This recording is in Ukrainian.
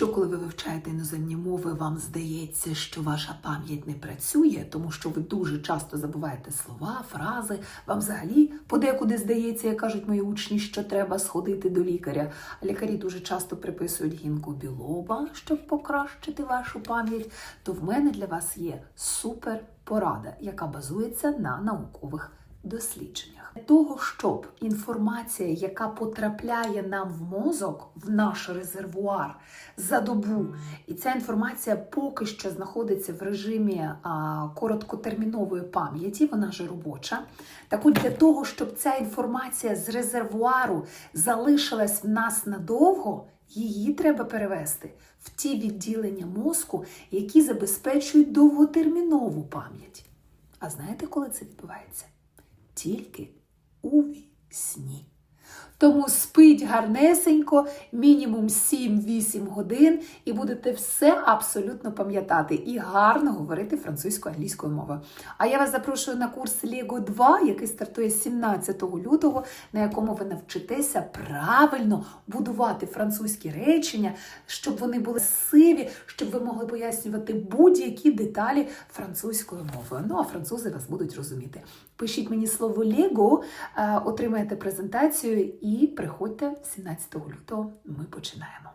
Якщо коли ви вивчаєте іноземні мови, вам здається, що ваша пам'ять не працює, тому що ви дуже часто забуваєте слова, фрази, вам взагалі подекуди здається, як кажуть мої учні, що треба сходити до лікаря. Лікарі дуже часто приписують гінку білоба, щоб покращити вашу пам'ять, то в мене для вас є супер порада, яка базується на наукових дослідженнях. Для того, щоб інформація, яка потрапляє нам в мозок, в наш резервуар за добу, і ця інформація поки що знаходиться в режимі а, короткотермінової пам'яті, вона ж робоча. Так от для того, щоб ця інформація з резервуару залишилась в нас надовго, її треба перевести в ті відділення мозку, які забезпечують довготермінову пам'ять. А знаєте, коли це відбувається? Тільки у сні. Тому спить гарнесенько, мінімум 7-8 годин, і будете все абсолютно пам'ятати і гарно говорити французькою англійською мовою. А я вас запрошую на курс Lego 2, який стартує 17 лютого, на якому ви навчитеся правильно будувати французькі речення, щоб вони були сиві, щоб ви могли пояснювати будь-які деталі французькою мовою. Ну а французи вас будуть розуміти. Пишіть мені слово Lego, е, отримаєте презентацію і приходьте 17 лютого. Ми починаємо.